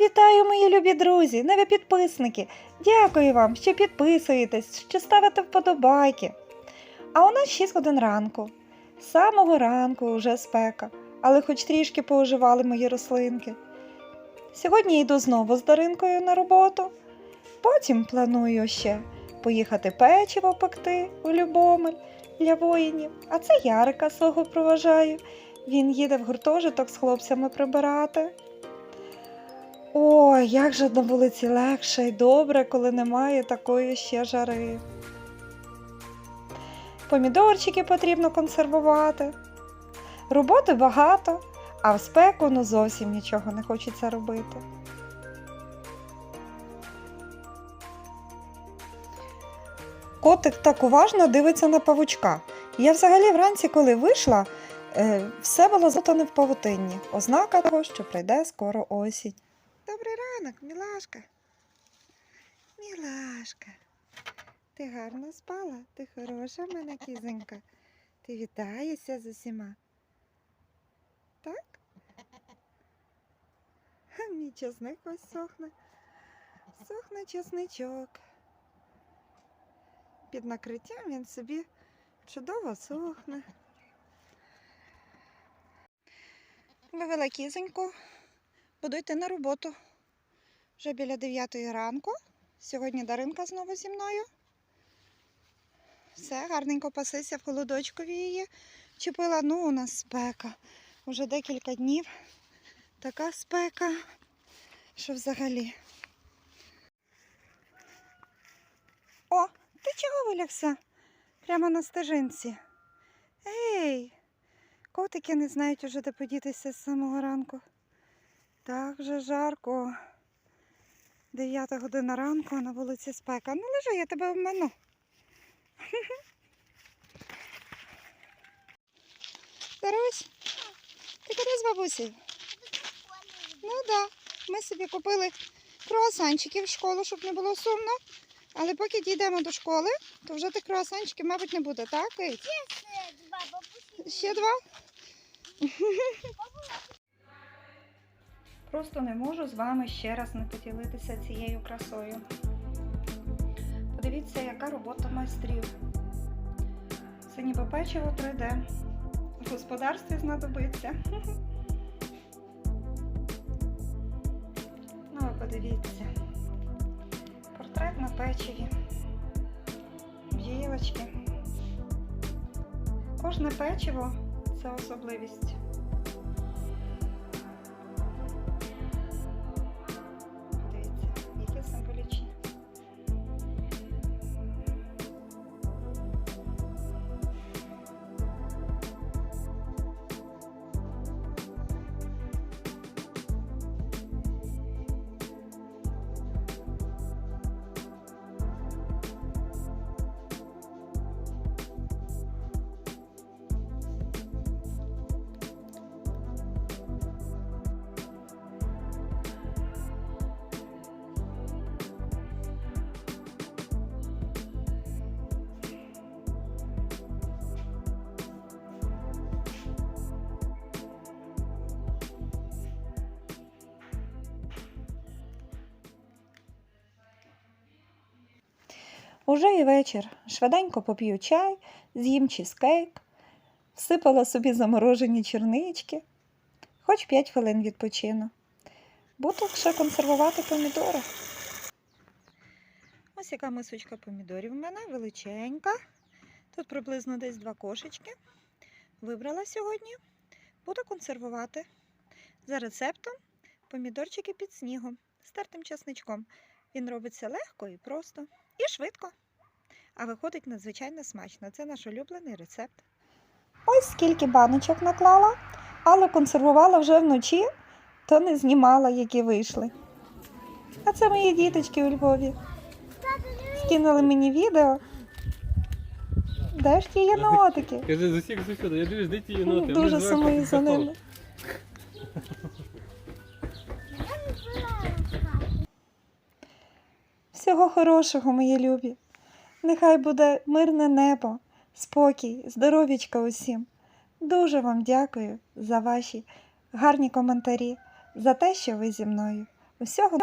Вітаю, мої любі друзі, нові підписники. Дякую вам, що підписуєтесь, що ставите вподобайки. А у нас 6 годин ранку. З самого ранку вже спека, але хоч трішки пооживали мої рослинки. Сьогодні йду знову з Даринкою на роботу. Потім планую ще поїхати печиво пекти у Любомель для воїнів. А це Ярика свого проважаю. Він їде в гуртожиток з хлопцями прибирати. Ой, як же на вулиці легше і добре, коли немає такої ще жари. Помідорчики потрібно консервувати. Роботи багато, а в спеку ну зовсім нічого не хочеться робити. Котик так уважно дивиться на павучка. Я взагалі вранці, коли вийшла, е, все було затоне в павутинні. Ознака того, що прийде скоро осінь. Добрий ранок, мілашка. Мілашка. Ти гарно спала? Ти хороша в мене кізонька. Ти вітаєшся з усіма. Так? Мій часник ось сохне. Сохне часничок. Під накриттям він собі чудово сохне. Вивела кізоньку. Буду на роботу. Вже біля 9 ранку. Сьогодні Даринка знову зі мною. Все, гарненько пасися в холодочкові її. Чепила, ну у нас спека. Уже декілька днів. Така спека, що взагалі. О, ти чого вилягся? Прямо на стежинці. Ей, котики не знають уже де подітися з самого ранку. Так вже жарко. Дев'ята година ранку, на вулиці спека. Ну лежи, я тебе обману. Дарусь, ти куди з бабусею? Ну так, да. ми собі купили круасанчиків в школу, щоб не було сумно. Але поки дійдемо до школи, то вже тих круасанчиків, мабуть, не буде, так? Ще два бабусі. Ще два? Просто не можу з вами ще раз не поділитися цією красою. Подивіться, яка робота майстрів. Це ніби печиво 3D. В господарстві знадобиться. Ну, ви подивіться. Портрет на печиві. Б'їлочки. Кожне печиво це особливість. Уже і вечір. Швиденько поп'ю чай, з'їм чизкейк, всипала собі заморожені чернички, хоч 5 хвилин відпочину. Буду ще консервувати помідори. Ось яка мисочка помідорів в мене величенька. Тут приблизно десь два кошечки. Вибрала сьогодні. Буду консервувати за рецептом помідорчики під снігом з тертим часничком. Він робиться легко і просто, і швидко. А виходить надзвичайно смачно. Це наш улюблений рецепт. Ось скільки баночок наклала, але консервувала вже вночі, то не знімала, які вийшли. А це мої діточки у Львові. Скинули мені відео. Де ж ті єнотики? Кажи з усіх сусідів, я дивлюсь, де ті єноти. Дуже сумую за ними. Всього хорошого, мої любі. Нехай буде мирне небо, спокій, здоров'ячка усім. Дуже вам дякую за ваші гарні коментарі, за те, що ви зі мною. Всього